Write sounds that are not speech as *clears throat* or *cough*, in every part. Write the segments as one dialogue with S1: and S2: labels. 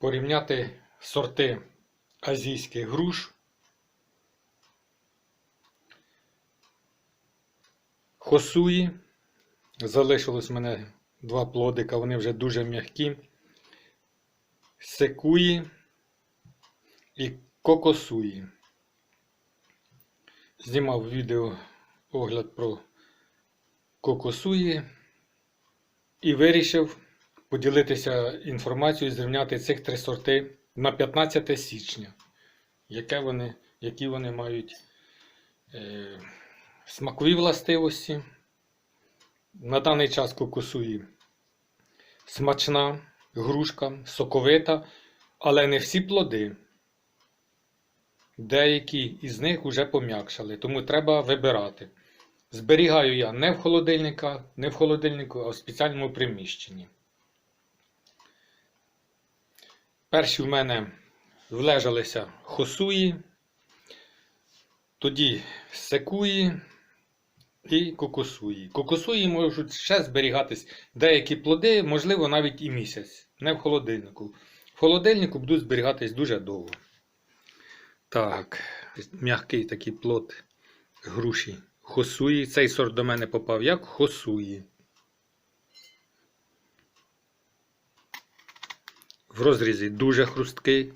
S1: порівняти сорти азійських груш. Хосуї. Залишилось в мене два плодика, вони вже дуже м'які. Секуї і кокосуї. Знімав відео огляд про кокосуї і вирішив поділитися інформацією, зрівняти цих три сорти на 15 січня, яке вони, які вони мають е, смакові властивості. На даний час кокосуї смачна грушка, соковита, але не всі плоди. Деякі із них вже пом'якшали, тому треба вибирати. Зберігаю я не в холодильника, не в холодильнику, а в спеціальному приміщенні. Перші в мене влежалися хосуї, тоді секуї і кокосуї. Кокосуї можуть ще зберігатись деякі плоди, можливо, навіть і місяць, не в холодильнику. В холодильнику будуть зберігатись дуже довго. Так, м'який такий плод груші хосуї. Цей сорт до мене попав як хосуї. В розрізі дуже хрусткий.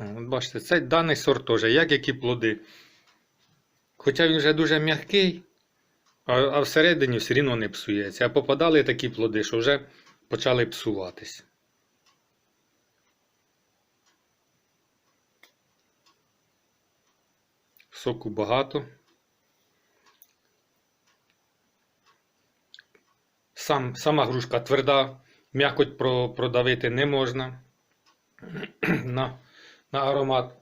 S1: От бачите, цей даний сорт теж, як які плоди. Хоча він вже дуже м'який, а, а всередині все рівно не псується. А попадали такі плоди, що вже почали псуватись. Соку багато. Сам, сама грушка тверда, м'якоть про, продавити не можна *clears throat* на, на аромат.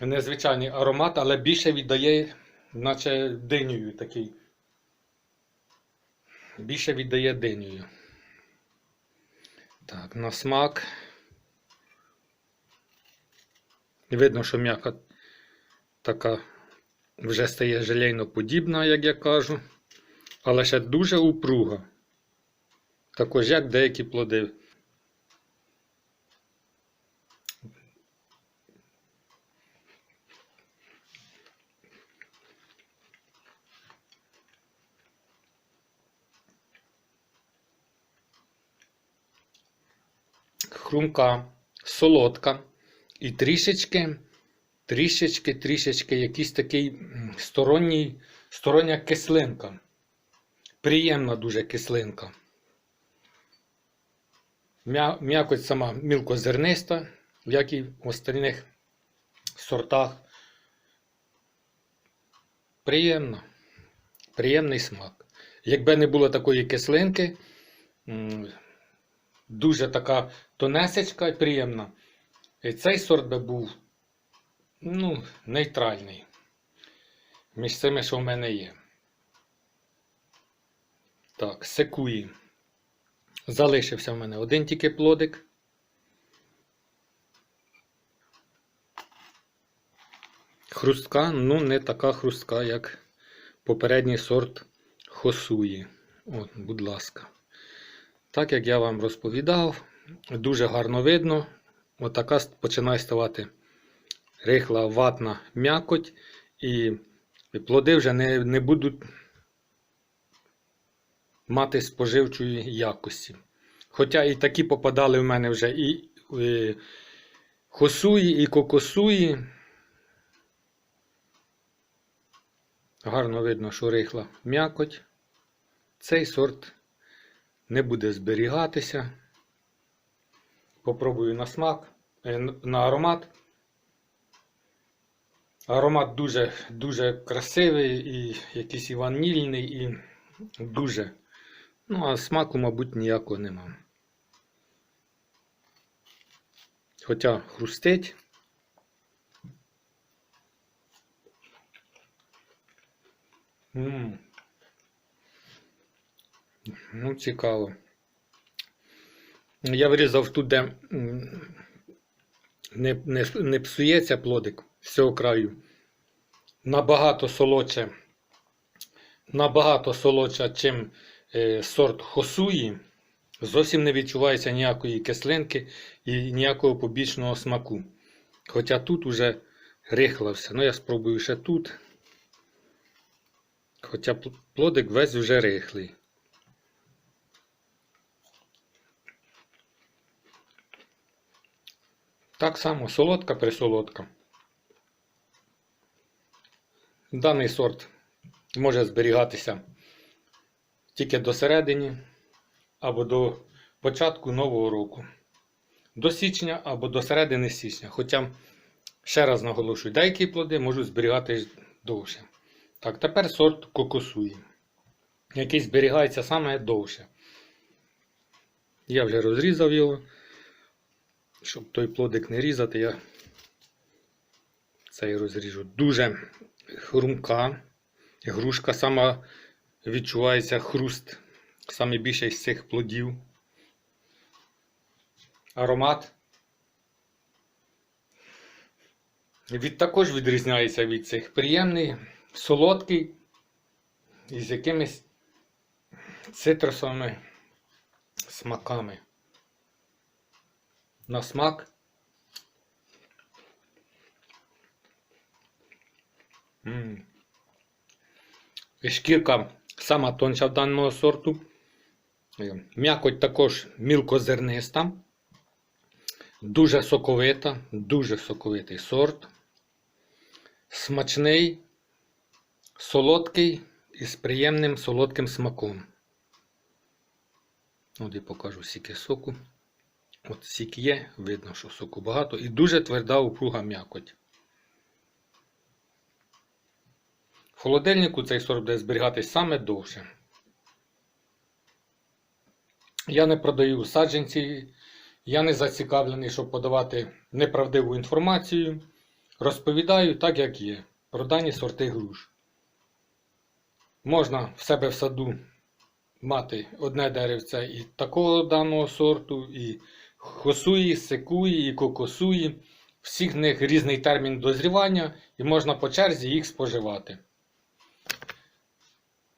S1: Незвичайний аромат, але більше віддає, наче динею такий. Більше віддає динею. Так, на смак. Видно, що м'яка така вже стає желейно подібна, як я кажу, але ще дуже упруга. Також як деякі плоди. Хрумка, солодка і трішечки, трішечки, трішечки якийсь такий сторонній, стороння кислинка. Приємна дуже кислинка. М'я- М'якоть сама мілкозерниста, як і в остальних сортах. Приємно. Приємний смак. Якби не було такої кислинки, дуже така тонесечка і приємна. І цей сорт би був ну, нейтральний. Між цими, що в мене є. Так, секуї. Залишився в мене один тільки плодик. Хрустка, ну не така хрустка, як попередній сорт хосуї. От, будь ласка. Так як я вам розповідав, дуже гарно видно. Отака починає ставати рихла ватна м'якоть, і плоди вже не, не будуть мати споживчої якості. Хоча і такі попадали в мене вже і е, хосуї, і кокосуї. Гарно видно, що рихла м'якоть. Цей сорт не буде зберігатися. Попробую на смак, е, на аромат. Аромат дуже, дуже красивий і якийсь і ванільний, і дуже. Ну, а смаку, мабуть, ніякого нема. Хоча хрустить. М. Ну, цікаво. Я вирізав тут, де не, не, не псується плодик з цього краю. Набагато солодше набагато солодша, чим е, сорт хосуї. Зовсім не відчувається ніякої кислинки і ніякого побічного смаку. Хоча тут уже рихлався. Ну, я спробую ще тут. Хоча плодик весь вже рихлий. Так само солодка присолодка. Даний сорт може зберігатися тільки до середини або до початку нового року. До січня або до середини січня. Хоча, ще раз наголошую, деякі плоди можуть зберігатись довше. Так, тепер сорт кокосуї, який зберігається саме довше. Я вже розрізав його. Щоб той плодик не різати, я цей розріжу. Дуже хрумка. Грушка сама відчувається хруст. Саме більше з цих плодів. Аромат. Від також відрізняється від цих. Приємний, солодкий і з якимись цитрусовими смаками. На смак. М. І Шкірка сама тонша даного сорту. Е, М'якоть також мілкозерниста. Дуже соковита, дуже соковитий сорт. Смачний, солодкий і з приємним солодким смаком. От і покажу сіки соку. От сік є, видно, що соку багато. І дуже тверда упруга м'якоть. В холодильнику цей сорт буде зберігатись саме довше. Я не продаю саджанці, я не зацікавлений, щоб подавати неправдиву інформацію. Розповідаю так, як є, про дані сорти груш. Можна в себе в саду мати одне деревце і такого даного сорту, і хосуї, секуї, і кокосуї. Всіх них різний термін дозрівання, і можна по черзі їх споживати.